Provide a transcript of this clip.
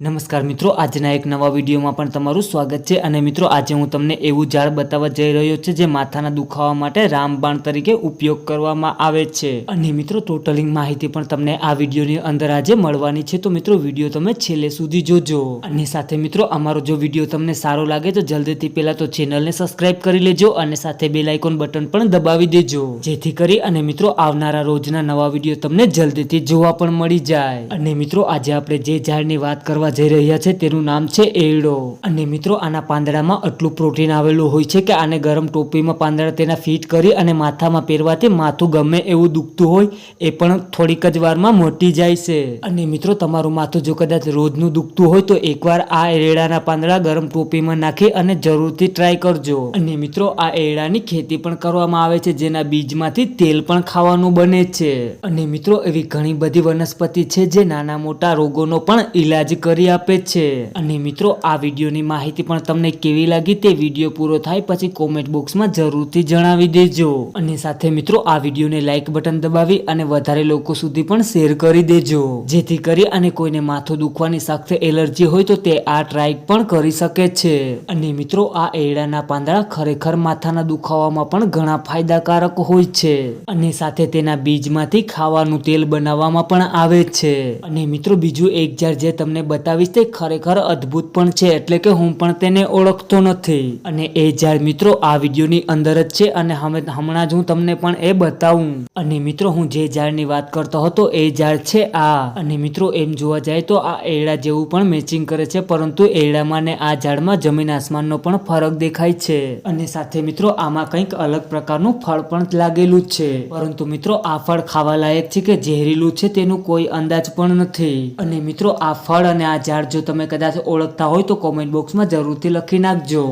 નમસ્કાર મિત્રો, આજના એક નવા વિડીયોમાં પણ તમારું સ્વાગત છે અને મિત્રો, આજે હું તમને એવું ઝાડ બતાવવા જઈ રહ્યો છે જે માથાના દુખાવા માટે રામબાણ તરીકે ઉપયોગ કરવામાં આવે છે. અને મિત્રો, ટોટલિંગ માહિતી પણ તમને આ વિડીયોની અંદર આજે મળવાની છે. તો મિત્રો, વીડિયો તમે છેલ્લે સુધી જોજો. અને સાથે મિત્રો, અમારો જો વીડિયો તમને સારો લાગે તો જલ્દીથી પહેલા તો ચેનલને સબસ્ક્રાઇબ કરી લેજો અને સાથે બેલ આઇકોન બટન પણ દબાવી દેજો. જેથી કરી અને મિત્રો, આવનારા રોજના નવા વીડિયો તમને જલ્દીથી જોવા પણ મળી જાય. અને મિત્રો, આજે આપણે જે ઝાડની વાત કરવા જઈ રહ્યા છે તેનું નામ છે એરડો. અને મિત્રો, આના પાંદડામાં આટલું પ્રોટીન આવેલું હોય છે કે આને ગરમ ટોપીમાં પાંદડા તેના ફિટ કરી અને માથામાં પહેરવાથી માથું ગમે એવું દુખતું હોય, એ પણ થોડીક જ વારમાં મોટી જાય છે. અને મિત્રો, તમારું માથું જો કદાચ રોજનું દુખતું હોય, તો એકવાર આ એરડાના પાંદડા ગરમ ટોપીમાં નાખી અને જરૂરથી ટ્રાય કરજો. અને મિત્રો, આ એરડાની ખેતી પણ કરવામાં આવે છે, જેના બીજમાંથી તેલ પણ ખાવાનું બને છે. અને મિત્રો, એવી ઘણી બધી વનસ્પતિ છે, જે નાના મોટા રોગોનો પણ ઈલાજ કરી આપે છે. અને મિત્રો, આ વિડીયોની માહિતી પણ તમને કેવી લાગી તે વીડિયો પૂરો થાય પછી કોમેન્ટ બોક્સમાં જરૂરથી જણાવી દેજો. અને સાથે મિત્રો, આ વિડીયોને લાઇક બટન દબાવી અને વધારે લોકો સુધી પણ શેર કરી દેજો. જેથી કરી અને કોઈને માથું દુખવાની સખ્ત એલર્જી હોય તો તે આ ટ્રાય પણ કરી શકે છે. અને મિત્રો, આ એરડાના પાંદડા ખરેખર માથાના દુખાવામાં પણ ઘણા ફાયદાકારક હોય છે. અને સાથે તેના બીજમાંથી ખાવાનું તેલ બનાવવામાં પણ આવે છે. અને મિત્રો, બીજું એક જાર જે તમને બતાવીશ તે ખરેખર અદ્ભુત પણ છે, એટલે કે હું પણ તેને ઓળખતો નથી. અને એ ઝાડ મિત્રો આ વિડીયોની અંદર જ છે, અને હવે હમણાં જ હું તમને પણ એ બતાવું. અને મિત્રો, હું જે ઝાડની વાત કરતો હતો એ ઝાડ છે આ. અને મિત્રો, એમ જોવા જાય તો આ એડા જેવું પણ મેચિંગ કરે છે, પરંતુ એડામાં ને આ ઝાડમાં જમીન આસમાનનો પણ ફરક દેખાય છે. અને સાથે મિત્રો, આમાં કંઈક અલગ પ્રકારનું ફળ પણ લાગેલું છે. પરંતુ મિત્રો, આ ફળ ખાવા લાયક છે કે ઝેરીલું છે તેનું કોઈ અંદાજ પણ નથી. અને મિત્રો, આ ફળ અને આ ઝાડ જો તમે કદાચ ઓળખતા હોય તો કોમેન્ટ બોક્સમાં જરૂરથી લખી નાખજો.